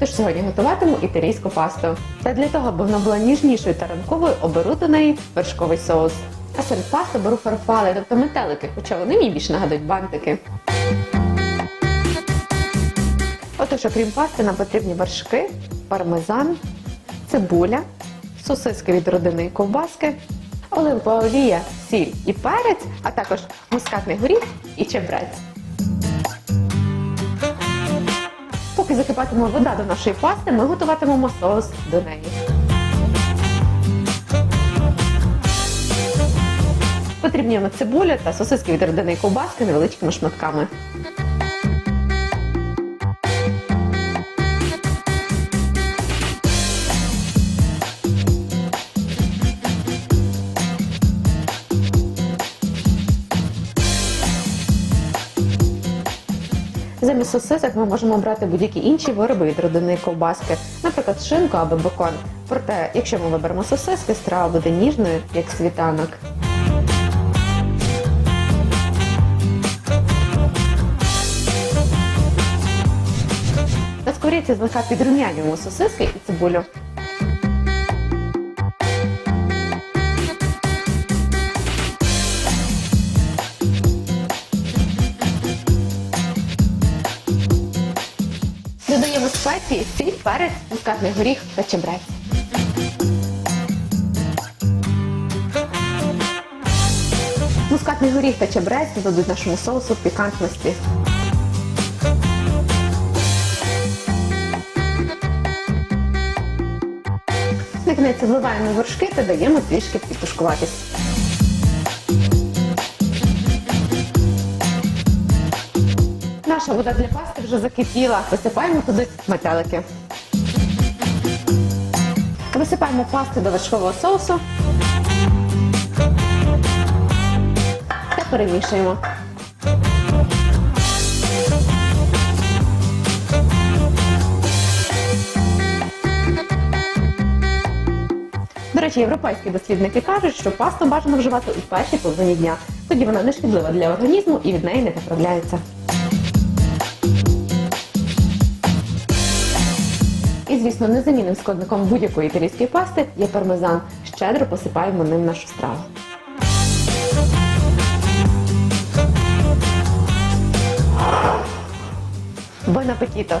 Тож сьогодні готуватиму італійську пасту. Та для того, аби вона була ніжнішою та ранковою, оберу до неї вершковий соус. А серед пасти беру фарфали, тобто метелики, хоча вони мені більше нагадують бантики. Отож, окрім пасти, нам потрібні вершки, пармезан, цибуля, сосиски від родини ковбаски, оливкова олія, сіль і перець, а також мускатний горіх і чебрець. Поки закипатиме вода до нашої пасти, ми готуватимемо соус до неї. Потрібні цибуля та сосиски від родини ковбаски невеличкими шматками. Замість сосисок ми можемо обрати будь-які інші вироби від родини ковбаски, наприклад, шинку або бекон. Проте, якщо ми виберемо сосиски, страва буде ніжною, як світанок. На сковорідці злегка підрумянюємо сосиски і цибулю. Додаємо спеції, сіль, перець, мускатний горіх та чебрець. Мускатний горіх та чебрець додадуть нашому соусу пікантності. На кінець вливаємо вершки та даємо трішки підтушкуватись. Наша вода для пасти вже закипіла. Висипаємо туди метелики. Висипаємо пасти до вершкового соусу. Та перемішуємо. До речі, європейські дослідники кажуть, що пасту бажано вживати у першій половині дня. Тоді вона не шкідлива для організму і від неї не поправляється. І, звісно, незамінним складником будь-якої італійської пасти є пармезан. Щедро посипаємо ним нашу страву. Бон апетіто!